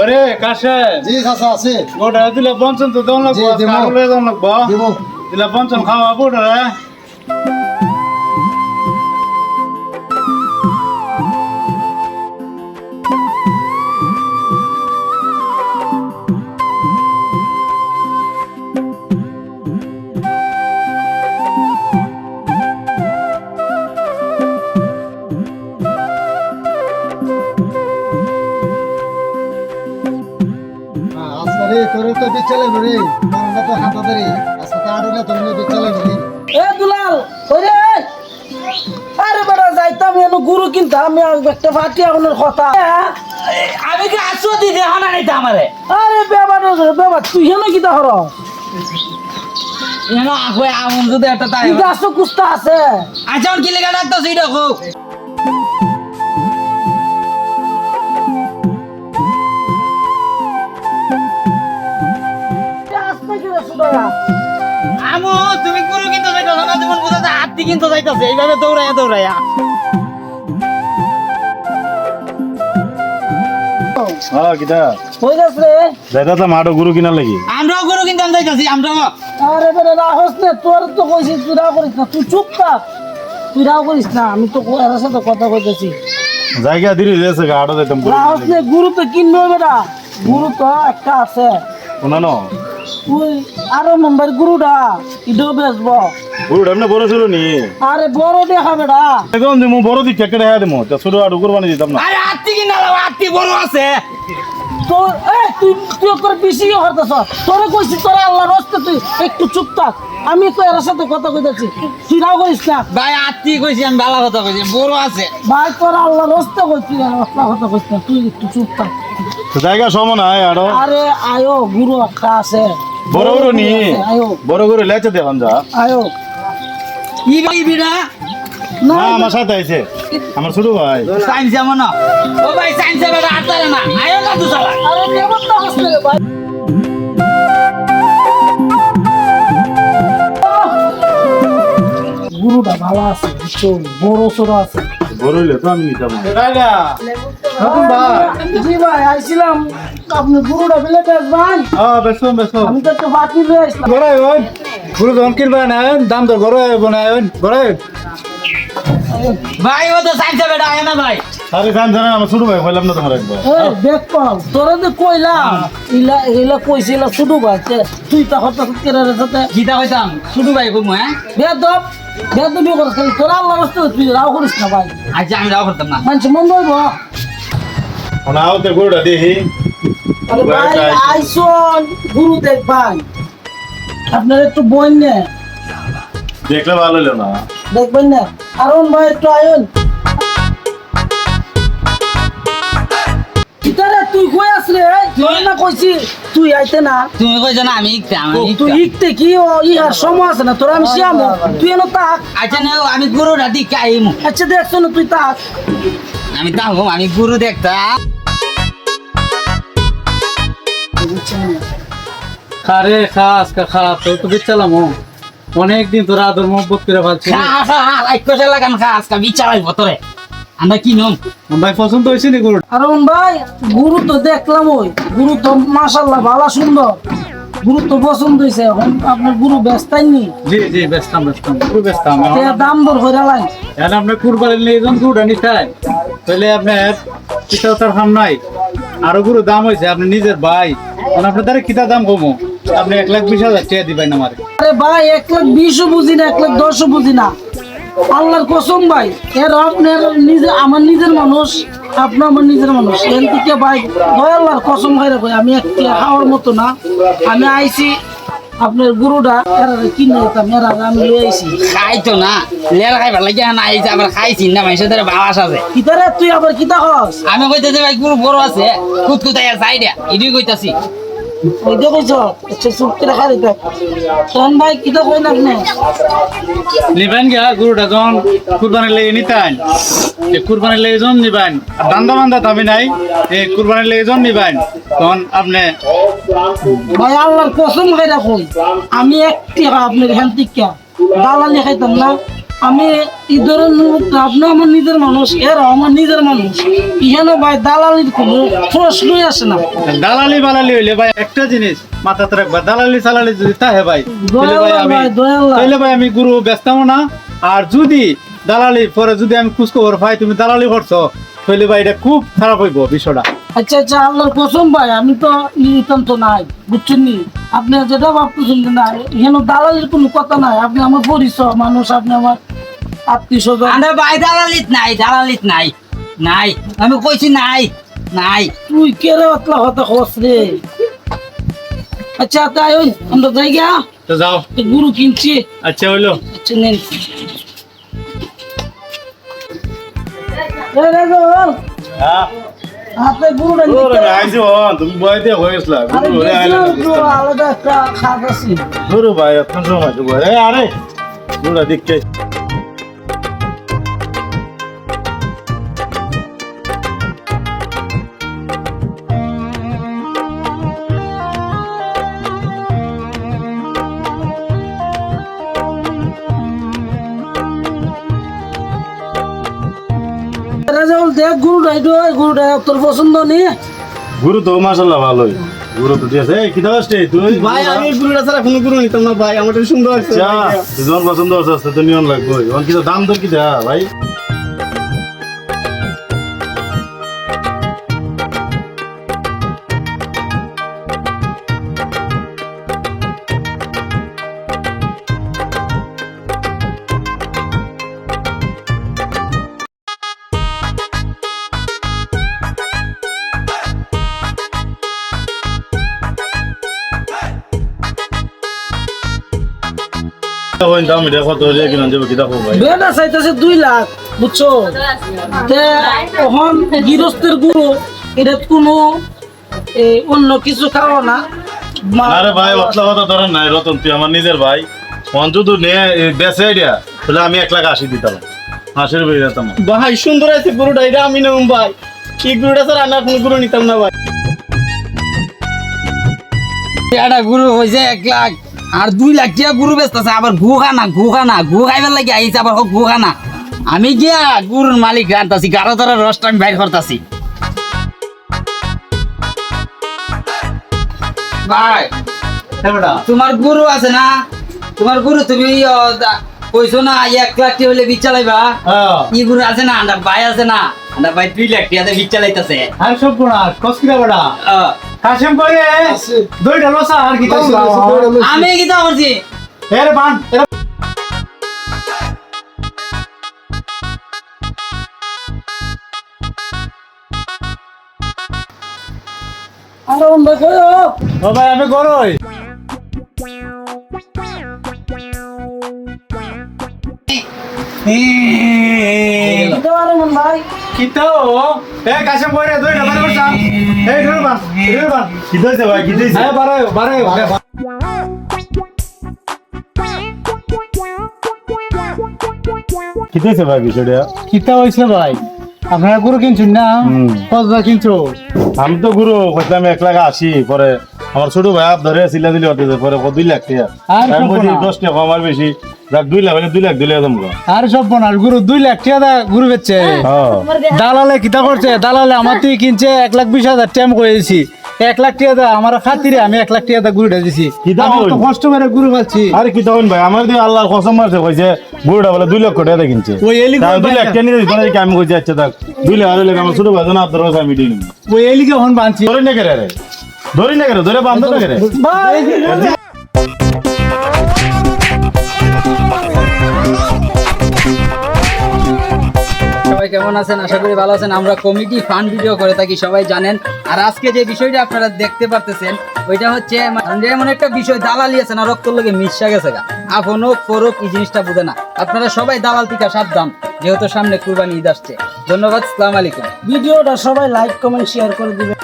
ওরে কাশে জি চাচা আছে। গোটা দিলে বঞ্চন তো দম। লাগবো। দিলে পঞ্চম খাওয়া বুড়া তোর তো বিচ্ছালে রে কারণটা তো হাতাতে রে আজকে তো আড়লে তোর বিচ্ছালে রে এ দুলাল ওরে আরে বেটা যাইতাম এনো গুরু কিন্তু আমি একটা ফাটি আপনার কথা আমি কি আসো দিদি হনা নিতে আমারে আরে বেবার বেবার তুই হেন কি হর এনো আগে আমন যদি একটা তাই তুই আসো কুস্তা আছে আচ্ছা কি লেগে ডাকতো সেই দেখো আসতে কি রে সুদরা আমো তুমি গুরু কিন্তু যাইতাছ না জীবন বুঝাতে হাতি কিন্তু যাইতাছে এইভাবে দৌড়াইয়া দৌড়াইয়া হ্যাঁ কিটা হই যাস রে? যাইতা তো মাটো গুরু কিনার লাগি? আমরাও গুরু কিন্তু আমি যাইতাছি আমরাও। আরে বেটা রাহস নে তোর তো কইছি তুই রাও করিস না তুই চুপ থাক। তুই রাও করিস না আমি তো এর সাথে কথা কইতেছি। জায়গা দিলি দিয়েছে গা আটো যাইতাম রাহস নে গুরু তো কিনবে বেটা গুরু তো একটা আছে। শোনানো? আরও নম্বর গুরুটা ইডো বেচবো। গুরু এমনি বড় ছিল নি? আরে বড় দেখা বেটা। এখন দিমু বড় দিক কেটে দেখা দিমু। তা ছোট আটু কোরবানি দিতাম না। আরে লাও হাতি বড় আছে। তোর এ তুই তুই করে বেশি হরতেছ তোরে কইছি তোরে আল্লাহ রস্তে তুই একটু চুপ থাক। আমি তো এর সাথে কথা কইতেছি। তুই রাও করিস না। ভাই হাতি কইছি আমি ভালো কথা কইছি বড় আছে। ভাই তোর আল্লাহ রস্তে কইছি রস্তা কথা কইস না তুই একটু চুপ থাক। জায়গা সমান আয় আরও। আরে আয়ো গুরু একটা আছে। বড় গুরু নি। আয়ো। বড় গুরু লেচে দেখান যা আয়ো। ই বিড়া না আমার সাথে আইছে। আমার ছোট ভাই। সাইন্স এমন না। ও ভাই সাইন্স এবার আটতারে না আয়ো না তো সালা আরে কেমন না হচ্ছে ভাই? গুরুটা ভালো আছে বুঝছ? বড় সড়ো আছে। বড় হইলে তো আমি নিতাম। জি ভাই আইছিলাম। আপনি গুরুটা বিলে বেশ ভাই। হ্যাঁ বেসো বেসো আমি তো একটু বাকি আসলাম। গুরু যখন কিনবা না দাম তো গড়ে বনায় গড়াই ভাই ও তো সাইন্স বেটা আয় না ভাই। আরে জান জানা আমার ছোট ভাই কইলাম না তোমার একবার। দেখ পাল তোরা যে কইলাম ইলা ইলা কইছিল শুধু ভাই তে তুই তো হঠাৎ করে রে সাথে গীতা কইতাম ছোট ভাই কইমু হ্যাঁ? বেদব বেদবি করে খালি তোরা আল্লাহ রাস্তা তুই রাও করিস না ভাই। আচ্ছা আমি রাও করতাম না। মানুষ মন রইব ওনা আউতে গুরুটা দেখি। আরে ভাই। আইসন গুরু দেখ ভাই। আপনার একটু বই নে। দেখলে ভালো হলো না। দেখবেন না। আরন ভাই একটু আয়ন। তুই কই আসলে তুই না কইছি তুই আইতে না। তুমি কইছ না আমি ইকতে আমি তুই ইকতে। ইকতে কি ও ইহার সময় আছে না? তোরা আমি শিয়াম। তুই এনো তাক আচ্ছা আমি গুরু কাইমু আচ্ছা দেখছ না তুই তাক আমি তাহবো আমি গুরু দেখতাম খারে খা আজকে খা তোর তো বিচ্ছালাম অনেক দিন তোর আদর মহব্বত করে লাইক কইছে লাগান খা আজকে বিচারাই ভতরে আমরা কি নম? ভাই পছন্দ হয়েছে নি গরু আরন ভাই গুরু তো দেখলাম ওই। গুরু তো মাশাল্লাহ ভালো সুন্দর। গুরু তো পছন্দ হয়েছে এখন আপনার গুরু ব্যস্তাই নি জি জি ব্যস্তাম ব্যস্তাম পুরো ব্যস্তাম। তে দাম দর হয়ে লাই। এখন আপনার কুরবানি নিয়ে যখন গরুটা নিতে হয়, তাহলে আপনার কিতা তার হাম নাই। আরও গুরু দাম হয়েছে আপনি নিজের ভাই। আপনার দ্বারা কিতা দাম কমো? আপনি এক লাখ বিশ হাজার টাকা দিবেন আমারে। আরে ভাই এক লাখ বিশও বুঝি না এক লাখ দশও বুঝি না। আল্লাহর কসম ভাই এর আপনার নিজে আমার নিজের মানুষ আপনি আমার নিজের মানুষ। এর থেকে ভাই ভাই আল্লাহর কসম ভাই কই আমি একটি খাওয়ার মতো না। আমি আইছি আপনার গুরুটা কিনে যেতাম এরা আমি লই আইছি। খাইতো না লেল খাইবার লাগে না এই যে আবার খাইছি না মানুষের দ্বারা বাবাস আছে কিতারে তুই আবার কিতা হস আমি কইতেছি ভাই গুরু বড় আছে কুতকুতাই আছে আইডিয়া এটাই কইতাছি। ওই যে কইছ চুপ করে খালি দেখ তখন ভাই কিতা কই না আপনি? নিবেন গা গরুটা যখন কুরবানি লেগে নিতেন যে কুরবানি লেগে যখন নিবেন। দান্দা বান্দা দাবি নাই এই কুরবানি লেগে যখন নিবেন। তখন আপনি ভাই আল্লাহর কসম খাই রাখুন আমি একটি আপনার হ্যান টিকা দালালি খাইতাম না। আমি মুহূর্তে আপনি আমার নিজের মানুষ এর আমার নিজের মানুষ। এখানে ভাই দালালির কোনো প্রশ্নই আসে না। দালালি বালালি হইলে ভাই একটা জিনিস মাথাতে রাখবা দালালি সালালি যদি তাহে ভাই তাহলে ভাই আমি গুরু ব্যস্তাম না। আর যদি দালালি পরে যদি আমি খবর পাই তুমি দালালি করছ তাহলে ভাই এটা খুব খারাপ হইব বিষয়টা। আচ্ছা আচ্ছা আল্লাহর কসম ভাই আমি তো নিতাম তো নাই বুঝছেন নি? আপনি যেটা ভাবতেছেন যে না এখানে দালালির কোনো কথা নাই আপনি আমার পরিচয় মানুষ আপনি আমার আত্মীয় স্বজন আরে ভাই দালালিত নাই দালালিত নাই নাই আমি কইছি নাই নাই। তুই কেরে অতলা হতে হস রে? আচ্ছা তাই ওই আমরা যাই গা তো যাও। গুরু কিনছি। আচ্ছা হইল। আচ্ছা নেন। রে গোল, হাতে গুরুটা নিতে তুমি বয় দিয়ে হয়ে গেছিলা আরে গেছিলাম আলাদা একটা খাত আছে। ধরো ভাই এত সময় তো আরে দুটা দেখতে গুরুটা একটু গুরুটা তোর পছন্দ নি গুরু তো মাসাল্লাহ ভালোই। গুরু তো দিয়েছে। আছে এই কি দাস তুই? ভাই আমি গুরুটা ছাড়া কোনো গুরু নিতাম না ভাই। আমার তো সুন্দর লাগছে চা দুজন পছন্দ আছে তো নিয়ন লাগবে কি দাম দর কি দা ভাই? দাম এটা কত হয়ে কিনা যাবে কি দেখো ভাই বেটা চাইতেছে দুই লাখ বুঝছ তে ওহন গৃহস্থের গুরু এটা কোনো অন্য কিছু না। আরে ভাই অতলা কথা ধরেন নাই রতন তুই আমার নিজের ভাই। অন্তত আইডিয়া তাহলে আমি এক লাখ আশি দিতাম। আশি রুপিয়ে দিতাম। ভাই সুন্দর আছে গুরুটা এটা আমি নেব ভাই। এই গুরুটা ছাড়া আমি কোনো গুরু নিতাম না ভাই। একটা গুরু হয়েছে এক লাখ। আর দুই লাখ টিয়া গুরু বেচতেছে আবার ঘু খানা ঘু খানা ঘু খাইবার লাগে আইছে আবার হোক ঘু খানা। আমি গিয়া গুরুর মালিক রান্তাছি গারো ধরে রসটা আমি বাইর করতাছি। ভাই তোমার গুরু আছে না? তোমার গুরু তুমি কইছো না এক লাখ টাকা হলে বিচ চালাইবা হ্যাঁ। ই গুরু আছে না ভাই আছে না? আন্ডা ভাই দুই লাখ টাকা বিচ চালাইতেছে। আর সব গুণা কসকিরা বড়া? কাশেম কই দুইটা লসা আর কি আমি কি তো করছি এর বান ও, ভাই আমি মন ভাই। এ এই ধরে ধরে ভাই ভাই বিষয়টা কিতা হইছে ভাই। আপনারা গরু কিনছেন না। কতটা কিনছো? আমি তো গুরু কইতাম এক লাখ আশি পরে আমার ছোট ভাই হাত ধরে সিলা দিলে হতেছে পরে কত দুই লাখ টাকা। দশ টাকা আমার বেশি যাক দুই লাখ দুই লাখ দিলে একদম আর সব বনার গুরু দুই লাখ টাকা দা গুরু বেচছে। হ্যাঁ দালালে কিতা করছে? দালালে আমার থেকে কিনছে এক লাখ বিশ হাজার টাইম করেছি এক লাখ টাকা দা আমার খাতিরে আমি এক লাখ টাকা গুরুটা দিছি। কি দাম আমি তো হইল? কষ্ট করে গুরু পাচ্ছি। আরে কি তখন ভাই আমার দিয়ে আল্লাহর কসম মারছে কইছে বুড়োটা বলে দুই লক্ষ টাকা কিনছে। ওই এলি দুই লাখ টাকা নিয়ে দিতে আমি কইছি আচ্ছা থাক দুই লাখ আড়াই লাখ আমার ছোট ভাই আপনার কাছে আমি দিই ওই এলিকে হন বানছি। ধরে না কেরে রে? ধরি না কেরে ধরে বান্ধব না কেরে কেমন আছেন? আশা করি ভালো আছেন। আমরা কমিটি ফান ভিডিও করে থাকি, সবাই জানেন। আর আজকে যে বিষয়টা আপনারা দেখতে পারতেছেন, ওইটা হচ্ছে মানে এমন একটা বিষয়, দালালি আছে না, রক্তর লোকে মিশা গেছে গা। আপন হোক, পরক, এই জিনিসটা বুঝে না। আপনারা সবাই দালাল থেকে সাবধান, যেহেতু সামনে কুরবানি ঈদ আসছে। ধন্যবাদ, সালাম আলাইকুম। ভিডিওটা সবাই লাইক কমেন্ট শেয়ার করে দিবেন।